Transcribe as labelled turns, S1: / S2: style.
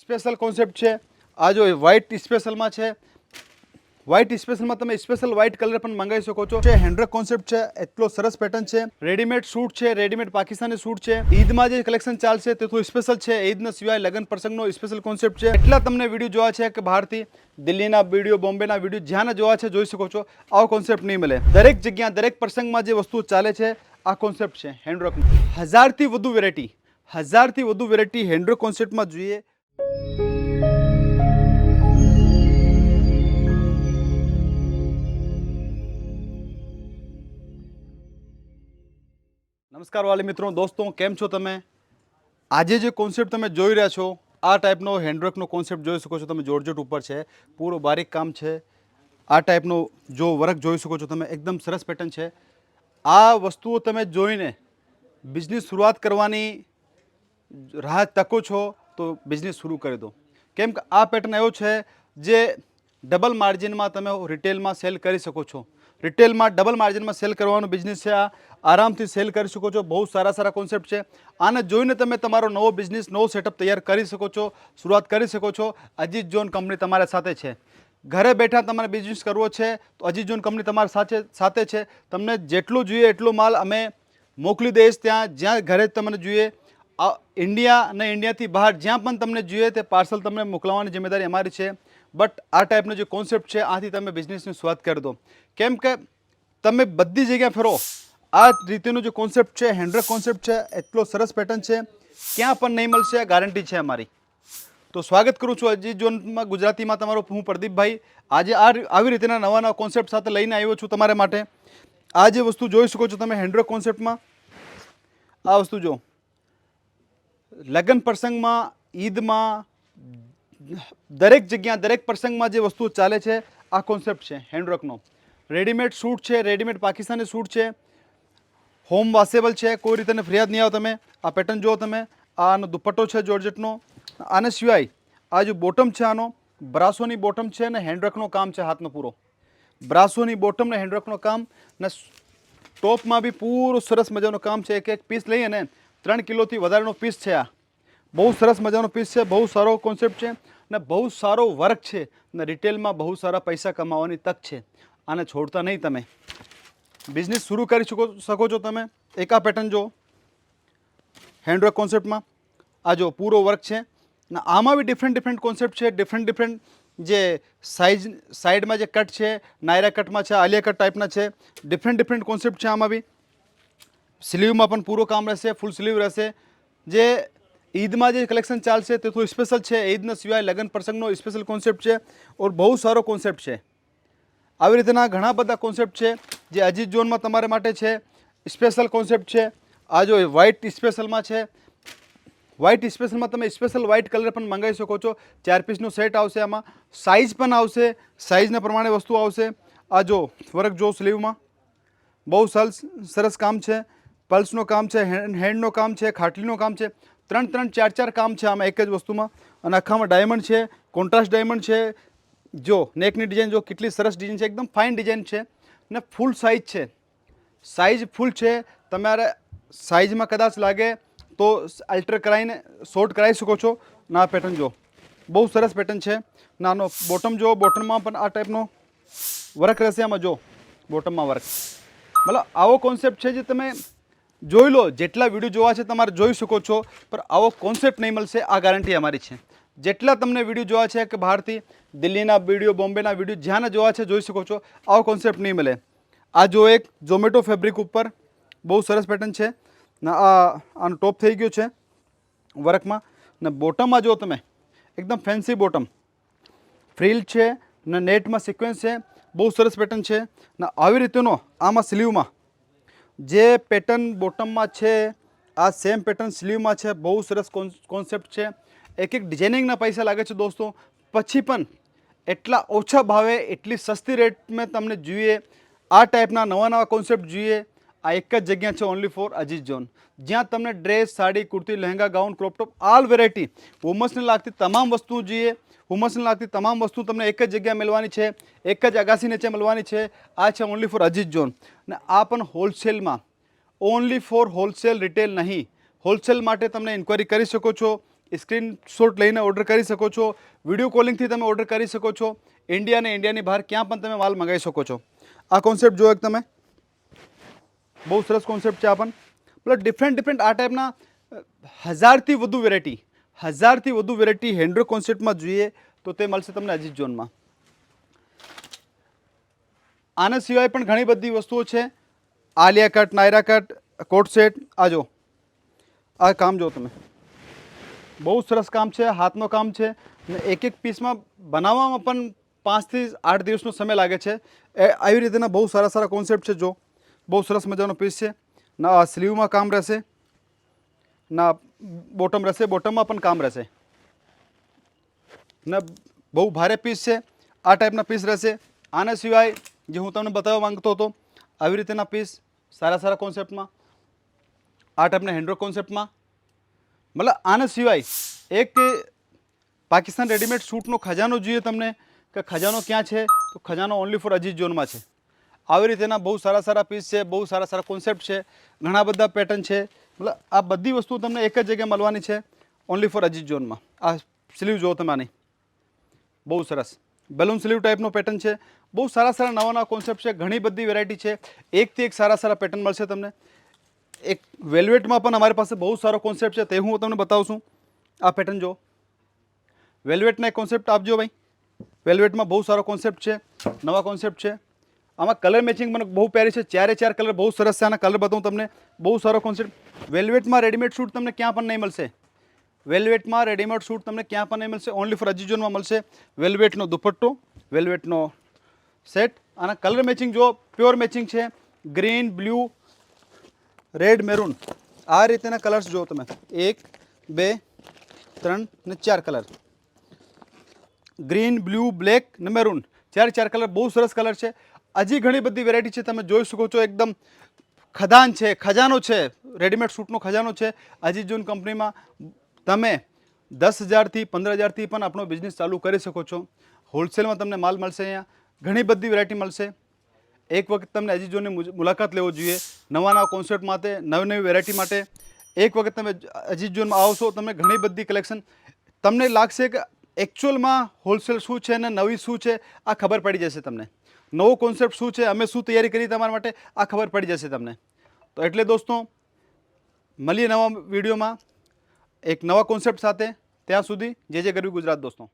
S1: Special concept છે. આ જો વ્હાઇટ સ્પેશિયલમાં છે. વ્હાઇટ સ્પેશિયલમાં તમે સ્પેશિયલ વ્હાઇટ કલર પણ મંગાવી શકો છો. જે હેન્ડ્રેક કોન્સેપ્ટ છે, એટલો સરસ પેટર્ન છે. રેડીમેડ સૂટ છે રેડીમેડ પાકિસ્તાની સૂટ છે. ઈદમાં જે કલેક્શન ચાલશે તે થોડું સ્પેશિયલ છે. ઈદના સિવાય લગ્ન પ્રસંગનો સ્પેશિયલ કોન્સેપ્ટ છે. એટલા તમને વીડિયો જોવા છે કે બહારથી દિલ્હીના વીડિયો બોમ્બેના વીડિયો જ્યાં જોવા છે જોઈ શકો છો. આવો કોન્સેપ્ટ નહીં મળે. દરેક જગ્યા દરેક પ્રસંગમાં જે વસ્તુ ચાલે છે, આ કોન્સેપ્ટ છે. હેન્ડ્રોક હજારથી વધુ વેરાયટી હજારથી વધુ વેરાયટી હેન્ડ્રોક કોન્સેપ્ટમાં જોઈએ નમસ્કાર વાલી મિત્રો, દોસ્તો, કેમ છો તમે? આજે જે કોન્સેપ્ટ તમે જોઈ રહ્યા છો, આ ટાઈપનો હેન્ડવર્કનો કોન્સેપ્ટ જોઈ શકો છો તમે જોરજટ ઉપર છે, પૂરું બારીક કામ છે. આ ટાઈપનો જો વર્ક જોઈ શકો છો તમે, એકદમ સરસ પેટર્ન છે. આ વસ્તુઓ તમે જોઈને બિઝનેસ શરૂઆત કરવાની રાહ તકો છો તો બિઝનેસ શરૂ કરી દો. કેમ કે આ પેટર્ન એવો છે જે ડબલ માર્જિનમાં તમે રિટેલમાં સેલ કરી શકો છો. રિટેલમાં ડબલ માર્જિનમાં સેલ કરવાનો બિઝનેસ છે આ. આરામથી સેલ કરી શકો છો. બહુ સારા સારા કોન્સેપ્ટ છે. આને જોઈને તમે તમારો નવો બિઝનેસ નવો સેટઅપ તૈયાર કરી શકો છો. શરૂઆત કરી શકો છો. અજીત જોન કંપની તમારા સાથે છે. ઘરે બેઠા તમારે બિઝનેસ કરવો છે, તો અજીત જોન કંપની તમારા સાથે સાથે છે. તમને જેટલું જોઈએ એટલો માલ અમે મોકલી દઈશ ત્યાં. જ્યાં ઘરે તમને જોઈએ ઇન્ડિયા અને ઇન્ડિયાથી બહાર જ્યાં પણ તમને જોઈએ તે પાર્સલ તમને મોકલાવવાની જિમ્મેદારી અમારી છે. બટ આ ટાઈપનો જે કોન્સેપ્ટ છે, આથી તમે બિઝનેસની શરૂઆત કરી દો. કેમ કે તમે બધી જગ્યાએ ફરો, આ રીતેનો જે કોન્સેપ્ટ છે હેન્ડ્રેક કોન્સેપ્ટ છે, એટલો સરસ પેટર્ન છે, ક્યાં પણ નહીં મળશે ગેરંટી છે અમારી. તો સ્વાગત કરું છું અજીત ઝોનમાં ગુજરાતીમાં તમારો હું પ્રદીપભાઈ. આજે આ આવી રીતેના નવા નવા કોન્સેપ્ટ સાથે લઈને આવ્યો છું તમારા માટે. આ જે વસ્તુ જોઈ શકો છો તમે હેન્ડ્રેક કોન્સેપ્ટમાં આ વસ્તુ જો. લગ્ન પ્રસંગમાં, ઈદમાં, દરેક જગ્યા દરેક પ્રસંગમાં જે વસ્તુ ચાલે છે, આ કોન્સેપ્ટ છે, હેન્ડવર્કનો. રેડીમેડ સૂટ છે રેડીમેડ પાકિસ્તાની સૂટ છે હોમ વાસેબલ છે, કોઈ રીતે ફરિયાદ નહીં આવો તમે. આ પેટર્ન જુઓ તમે. આનો દુપટ્ટો છે જોર્જેટનો. આને સિવાય આ જે બોટમ છે આનો, બ્રાસોની બોટમ છે અને હેન્ડવર્કનો કામ છે હાથનો પૂરો. બ્રાસોની બોટમ ને હેન્ડવર્કનો કામ ને ટોપમાં બી પૂરું સરસ મજાનું કામ છે. એક એક પીસ લઈ અને ત્રણ કિલોથી વધારેનો પીસ છે આ. બહુ સરસ મજાનો પીસ છે, બહુ સારો કોન્સેપ્ટ છે ને બહુ સારો વર્ક છે ને રિટેલમાં બહુ સારા પૈસા કમાવાની તક છે. આને છોડતા નહીં તમે. બિઝનેસ શરૂ કરી શકો શકો છો તમે. એક પેટર્ન જો હેન્ડવર્ક કોન્સેપ્ટમાં આ જો પૂરો વર્ક છે. ને આમાં બી ડિફરન્ટ ડિફરન્ટ કોન્સેપ્ટ છે. ડિફરન્ટ ડિફરન્ટ જે સાઇઝ સાઈડમાં જે કટ છે, નાયરા કટમાં છે, આલિયા કટ ટાઈપના છે. ડિફરન્ટ ડિફરન્ટ કોન્સેપ્ટ છે આમાં બી. સ્લીવમાં પણ પૂરો કામ રહેશે ફૂલ સ્લીવ રહેશે. જે ઈદમાં જે કલેક્શન ચાલશે તે થોડું સ્પેશિયલ છે. ઈદના સિવાય લગ્ન પ્રસંગનો સ્પેશિયલ કોન્સેપ્ટ છે ઓર બહુ સારો કોન્સેપ્ટ છે. આવી રીતના ઘણા બધા કોન્સેપ્ટ છે જે અજીત ઝોનમાં તમારા માટે છે. સ્પેશિયલ કોન્સેપ્ટ છે. આ જો વ્હાઇટ સ્પેશિયલમાં છે. વ્હાઇટ સ્પેશિયલમાં તમે સ્પેશિયલ વ્હાઇટ કલર પણ મંગાવી શકો છો. ચાર પીસનો સેટ આવશે આમાં. સાઇઝ પણ આવશે. સાઇઝના પ્રમાણે વસ્તુ આવશે. આ જો વર્ક જો સ્લીવમાં બહુ સરસ સરસ કામ છે. પલ્સનું કામ છે હેન્ડ હેન્ડનો કામ છે, ખાટલીનું કામ છે. ત્રણ ત્રણ, ચાર ચાર કામ છે આમાં એક જ વસ્તુમાં. અને આખામાં ડાયમંડ છે કોન્ટ્રાસ્ટ ડાયમંડ છે. જો નેકની ડિઝાઇન જો, કેટલી સરસ ડિઝાઇન છે, એકદમ ફાઇન ડિઝાઇન છે. ને ફૂલ સાઇઝ છે. સાઇઝ ફૂલ છે. તમારે સાઇઝમાં કદાચ લાગે તો અલ્ટર કરાવીને શોર્ટ કરાવી શકો છો. ના પેટર્ન જો. બહુ સરસ પેટર્ન છે. નાનો બોટમ જો બોટમમાં પણ આ ટાઈપનો વર્ક રહેશે આમાં જો. બોટમમાં વર્ક મતલબ આવો કોન્સેપ્ટ છે જે તમે જોઈ લો, જેટલા વીડિયો જોવા છે તમારે જોઈ શકો છો, પણ આવો કોન્સેપ્ટ નહીં મળશે, આ ગેરંટી અમારી છે. જેટલા તમને વીડિયો જોવા છે કે બહારથી, દિલ્હીના વીડિયો બોમ્બેના વીડિયો જ્યાં જોવા છે જોઈ શકો છો, આવો કોન્સેપ્ટ નહીં મળે. આ જો એક ઝોમેટો ફેબ્રિક ઉપર, બહુ સરસ પેટર્ન છે, ને આ, આનો ટોપ થઈ ગયો છે, વર્કમાં. ને બોટમમાં જો તમે, એકદમ ફેન્સી બોટમ ફ્રીલ છે, ને નેટમાં સિક્વન્સ છે, બહુ સરસ પેટર્ન છે, ને આવી રીતેનો આમાં સ્લીવમાં જે પેટર્ન બોટમમાં છે, આ સેમ પેટર્ન સ્લીવમાં છે, બહુ સરસ કોન્સેપ્ટ છે. એક એક ડિઝાઇનિંગના પૈસા લાગે છે દોસ્તો. પછી પણ એટલા ઓછા ભાવે, એટલી સસ્તી રેટમાં તમને જોઈએ. આ ટાઈપના નવા નવા કોન્સેપ્ટ જોઈએ. આ એક જ જગ્યા છે ઓનલી ફોર અજીત ઝોન જ્યાં તમને dress sari, kurti, lehenga gown crop top all variety વુમન્સને લાગતી તમામ વસ્તુ જોઈએ. વુમન્સને લાગતી તમામ વસ્તુ તમને એક જ જગ્યાએ મળવાની છે. એક જ અગાસી નીચે મળવાની છે. આ છે ઓનલી ફોર અજીત ઝોન ને આ પણ હોલસેલમાં ઓનલી ફોર હોલસેલ રિટેલ નહીં. હોલસેલ માટે તમને ઇન્ક્વાયરી કરી શકો છો. સ્ક્રીનશોટ લઈને ઓર્ડર કરી શકો છો. વીડિયો કોલિંગથી તમે ઓર્ડર કરી શકો છો. ઇન્ડિયા અને ઇન્ડિયાની બહાર ક્યાં પણ તમે માલ મંગાવી શકો છો. આ કોન્સેપ્ટ જોયો તમે. બહુ સરસ કોન્સેપ્ટ છે આ પણ. મતલબ ડિફરન્ટ ડિફરન્ટ આ ટાઈપના હજારથી વધુ વેરાયટી હજારથી વધુ વેરાયટી હેન્ડ્રો કોન્સેપ્ટમાં જોઈએ તો તે મળશે તમને અજીત ઝોનમાં આના સિવાય પણ ઘણી બધી વસ્તુઓ છે. Alia cut, Naira cut, coat set, આ જો. આ કામ જો તમે. બહુ સરસ કામ છે, હાથનું કામ છે. અને એક એક પીસમાં બનાવવામાં પણ પાંચથી આઠ દિવસનો સમય લાગે છે. એ, આવી રીતેના બહુ સારા સારા કોન્સેપ્ટ છે, જો. બહુ સરસ મજાનો પીસ છે. ના, આ સ્લીવમાં કામ રહેશે. ના બોટમ રહેશે. બોટમમાં પણ કામ રહેશે. ને, બહુ ભારે પીસ છે. આ ટાઈપના પીસ રહેશે. આના સિવાય જે હું તમને બતાવવા માંગતો હતો, આવી રીતેના પીસ સારા સારા કોન્સેપ્ટમાં આ ટાઈપના હેન્ડવર્ક કોન્સેપ્ટમાં મતલબ આના સિવાય એક પાકિસ્તાન રેડીમેડ સૂટનો ખજાનો જોઈએ તમને, કે ખજાનો ક્યાં છે? તો ખજાનો ઓનલી ફોર અજીત ઝોનમાં છે. આવી રીતેના બહુ સારા સારા પીસ છે, બહુ સારા સારા કોન્સેપ્ટ છે, ઘણા બધા પેટર્ન છે. મતલબ આ બધી વસ્તુ તમને એક જ જગ્યાએ મળવાની છે ઓનલી ફોર અજીત ઝોનમાં આ સ્લીવ જુઓ તમે આની. બહુ સરસ. બેલૂન સ્લીવ ટાઈપનો પેટર્ન છે. બહુ સારા સારા નવા નવા કોન્સેપ્ટ છે, ઘણી બધી વેરાયટી છે. એકથી એક સારા સારા પેટર્ન મળશે તમને. એક વેલ્વેટમાં પણ અમારી પાસે બહુ સારો કોન્સેપ્ટ છે, તે હું તમને બતાવું છું. આ પેટર્ન જુઓ. વેલ્વેટના એક કોન્સેપ્ટ આપજો ભાઈ. વેલ્વેટમાં બહુ સારો કોન્સેપ્ટ છે, નવા કોન્સેપ્ટ છે. આમાં કલર મેચિંગ મને બહુ પહેરી છે. ચારે ચાર કલર બહુ સરસ છે. આના કલર બતાવું તમને. બહુ સારો કોન્સેપ્ટ વેલ્વેટમાં રેડીમેડ શૂટ તમને ક્યાં પણ નહીં મળશે. વેલ્વેટમાં રેડીમેડ શૂટ તમને ક્યાં પણ નહીં મળશે. ઓનલી ફોર અજીઝોનમાં મળશે. વેલ્વેટનો દુપટ્ટો વેલ્વેટનો સેટ આના કલર મેચિંગ જો પ્યોર મેચિંગ છે. ગ્રીન બ્લુ રેડ મેરૂન આ રીતેના કલર્સ જુઓ તમે. એક, બે, ત્રણ ને ચાર કલર ગ્રીન બ્લુ બ્લેક ને મેરૂન ચાર ચાર કલર બહુ સરસ કલર છે. હજી ઘણી બધી વેરાયટી છે, તમે જોઈ શકો છો, એકદમ ખદાન છે, ખજાનો છે રેડીમેડ સૂટનો ખજાનો છે. અજીત જૂન કંપનીમાં તમે દસ હજારથી પંદર હજારથી પણ આપણો બિઝનેસ ચાલુ કરી શકો છો. હોલસેલમાં તમને માલ મળશે અહીંયા. ઘણી બધી વેરાયટી મળશે. એક વખત તમને અજીત જોનની મુલાકાત લેવો જોઈએ. નવા નવા કોન્સેપ્ટ માટે નવી નવી વેરાયટી માટે. એક વખત તમે અજીત જોનમાં આવશો, તમને ઘણી બધી કલેક્શન તમને લાગશે કે એકચ્યુઅલમાં હોલસેલ શું છે અને નવી શું છે, આ ખબર પડી જશે તમને. નવો કોન્સેપ્ટ શું છે, અમે શું તૈયારી કરી, તમારા માટે આ ખબર પડી જશે તમને. તો એટલે દોસ્તો, મળીએ નવા વિડીયોમાં. એક નવા કોન્સેપ્ટ સાથે. ત્યાં સુધી જે જે કરવી ગુજરાત દોસ્તો.